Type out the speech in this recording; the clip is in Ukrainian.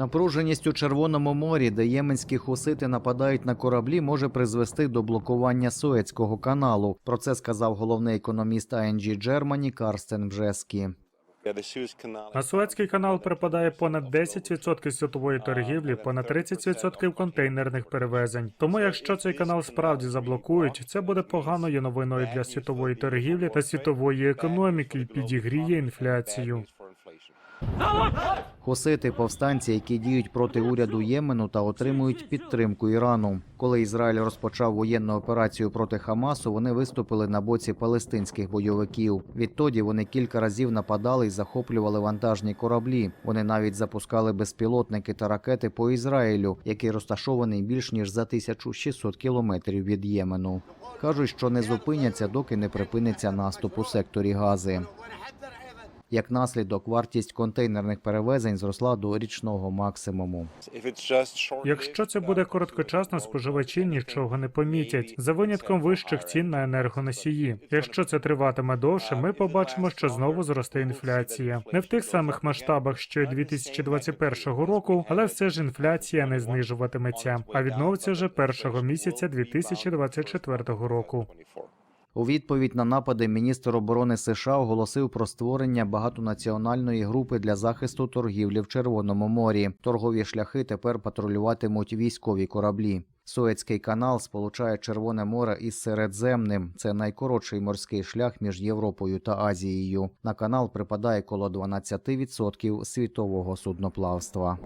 Напруженість у Червоному морі, де єменські хусити нападають на кораблі, може призвести до блокування Суецького каналу. Про це сказав головний економіст ING Germany Карстен Бжескі. На Суецький канал припадає понад 10% світової торгівлі, понад 30% контейнерних перевезень. Тому, якщо цей канал справді заблокують, це буде поганою новиною для світової торгівлі та світової економіки і підігріє інфляцію. Хусити повстанці, які діють проти уряду Ємену та отримують підтримку Ірану. Коли Ізраїль розпочав воєнну операцію проти Хамасу, вони виступили на боці палестинських бойовиків. Відтоді вони кілька разів нападали і захоплювали вантажні кораблі. Вони навіть запускали безпілотники та ракети по Ізраїлю, який розташований більш ніж за 1600 кілометрів від Ємену. Кажуть, що не зупиняться, доки не припиниться наступ у секторі Гази. Як наслідок, вартість контейнерних перевезень зросла до річного максимуму. Якщо це буде короткочасно, споживачі нічого не помітять за винятком вищих цін на енергоносії. Якщо це триватиме довше, ми побачимо, що знову зросте інфляція. Не в тих самих масштабах, що й 2021 року, але все ж інфляція не знижуватиметься, а відновиться вже першого місяця 2024 року. У відповідь на напади міністр оборони США оголосив про створення багатонаціональної групи для захисту торгівлі в Червоному морі. Торгові шляхи тепер патрулюватимуть військові кораблі. Суецький канал сполучає Червоне море із Середземним. Це найкоротший морський шлях між Європою та Азією. На канал припадає коло 12% світового судноплавства.